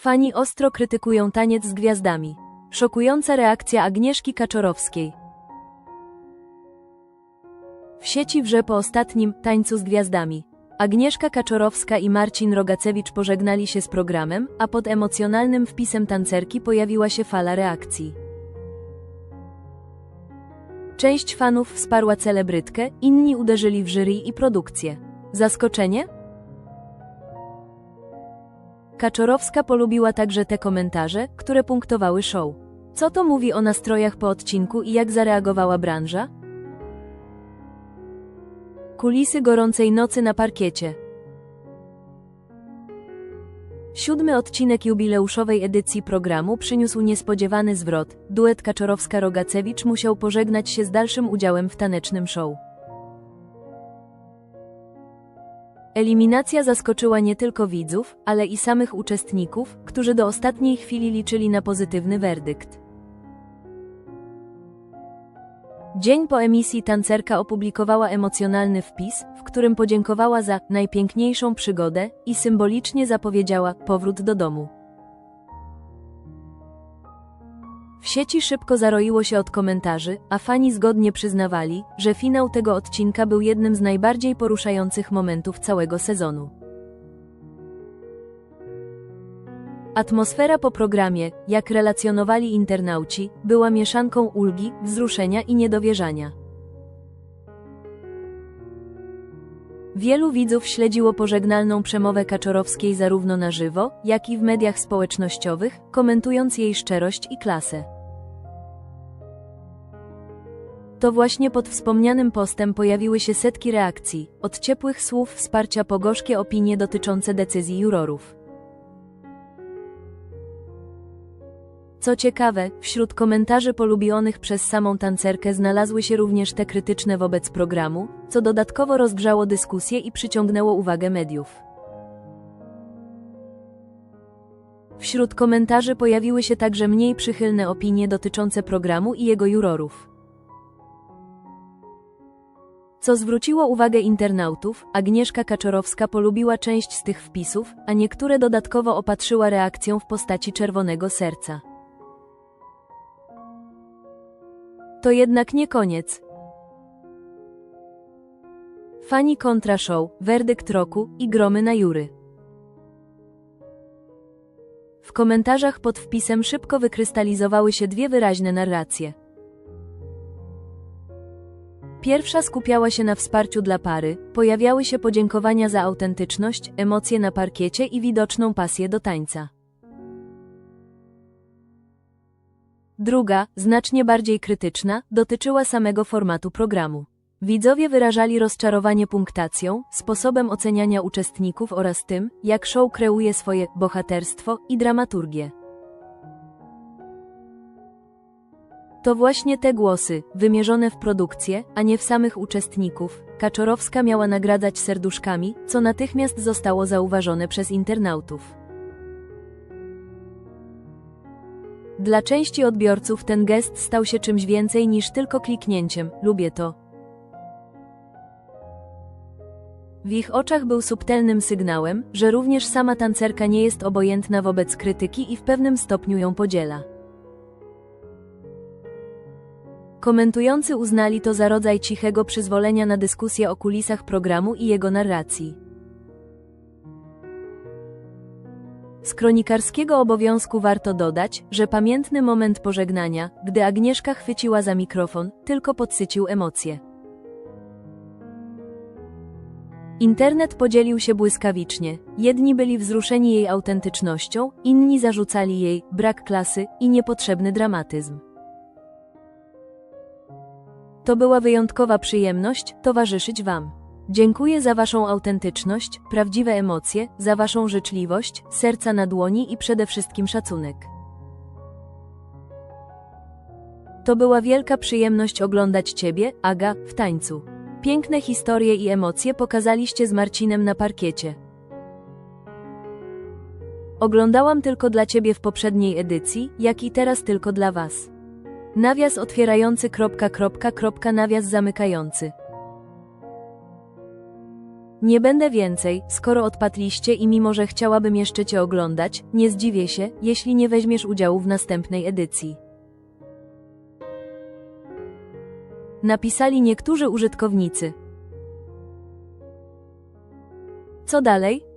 Fani ostro krytykują taniec z gwiazdami. Szokująca reakcja Agnieszki Kaczorowskiej. W sieci wrze po ostatnim tańcu z gwiazdami. Agnieszka Kaczorowska i Marcin Rogacewicz pożegnali się z programem, a pod emocjonalnym wpisem tancerki pojawiła się fala reakcji. Część fanów wsparła celebrytkę, inni uderzyli w jury i produkcję. Zaskoczenie? Kaczorowska polubiła także te komentarze, które punktowały show. Co to mówi o nastrojach po odcinku i jak zareagowała branża? Kulisy gorącej nocy na parkiecie. Siódmy odcinek jubileuszowej edycji programu przyniósł niespodziewany zwrot. Duet Kaczorowska-Rogacewicz musiał pożegnać się z dalszym udziałem w tanecznym show. Eliminacja zaskoczyła nie tylko widzów, ale i samych uczestników, którzy do ostatniej chwili liczyli na pozytywny werdykt. Dzień po emisji tancerka opublikowała emocjonalny wpis, w którym podziękowała za najpiękniejszą przygodę i symbolicznie zapowiedziała powrót do domu. W sieci szybko zaroiło się od komentarzy, a fani zgodnie przyznawali, że finał tego odcinka był jednym z najbardziej poruszających momentów całego sezonu. Atmosfera po programie, jak relacjonowali internauci, była mieszanką ulgi, wzruszenia i niedowierzania. Wielu widzów śledziło pożegnalną przemowę Kaczorowskiej zarówno na żywo, jak i w mediach społecznościowych, komentując jej szczerość i klasę. To właśnie pod wspomnianym postem pojawiły się setki reakcji, od ciepłych słów wsparcia po gorzkie opinie dotyczące decyzji jurorów. Co ciekawe, wśród komentarzy polubionych przez samą tancerkę znalazły się również te krytyczne wobec programu, co dodatkowo rozgrzało dyskusję i przyciągnęło uwagę mediów. Wśród komentarzy pojawiły się także mniej przychylne opinie dotyczące programu i jego jurorów. Co zwróciło uwagę internautów, Agnieszka Kaczorowska polubiła część z tych wpisów, a niektóre dodatkowo opatrzyła reakcją w postaci czerwonego serca. To jednak nie koniec. Fani kontra show, werdykt roku i gromy na jury. W komentarzach pod wpisem szybko wykrystalizowały się dwie wyraźne narracje. Pierwsza skupiała się na wsparciu dla pary, pojawiały się podziękowania za autentyczność, emocje na parkiecie i widoczną pasję do tańca. Druga, znacznie bardziej krytyczna, dotyczyła samego formatu programu. Widzowie wyrażali rozczarowanie punktacją, sposobem oceniania uczestników oraz tym, jak show kreuje swoje bohaterstwo i dramaturgię. To właśnie te głosy, wymierzone w produkcję, a nie w samych uczestników, Kaczorowska miała nagradzać serduszkami, co natychmiast zostało zauważone przez internautów. Dla części odbiorców ten gest stał się czymś więcej niż tylko kliknięciem, lubię to. W ich oczach był subtelnym sygnałem, że również sama tancerka nie jest obojętna wobec krytyki i w pewnym stopniu ją podziela. Komentujący uznali to za rodzaj cichego przyzwolenia na dyskusję o kulisach programu i jego narracji. Z kronikarskiego obowiązku warto dodać, że pamiętny moment pożegnania, gdy Agnieszka chwyciła za mikrofon, tylko podsycił emocje. Internet podzielił się błyskawicznie. Jedni byli wzruszeni jej autentycznością, inni zarzucali jej brak klasy i niepotrzebny dramatyzm. To była wyjątkowa przyjemność towarzyszyć Wam. Dziękuję za Waszą autentyczność, prawdziwe emocje, za Waszą życzliwość, serca na dłoni i przede wszystkim szacunek. To była wielka przyjemność oglądać Ciebie, Aga, w tańcu. Piękne historie i emocje pokazaliście z Marcinem na parkiecie. Oglądałam tylko dla Ciebie w poprzedniej edycji, jak i teraz tylko dla Was. Nawias otwierający. Kropka, kropka, kropka, nawias zamykający. Nie będę więcej, skoro odpadliście i mimo, że chciałabym jeszcze cię oglądać, nie zdziwię się, jeśli nie weźmiesz udziału w następnej edycji. Napisali niektórzy użytkownicy. Co dalej?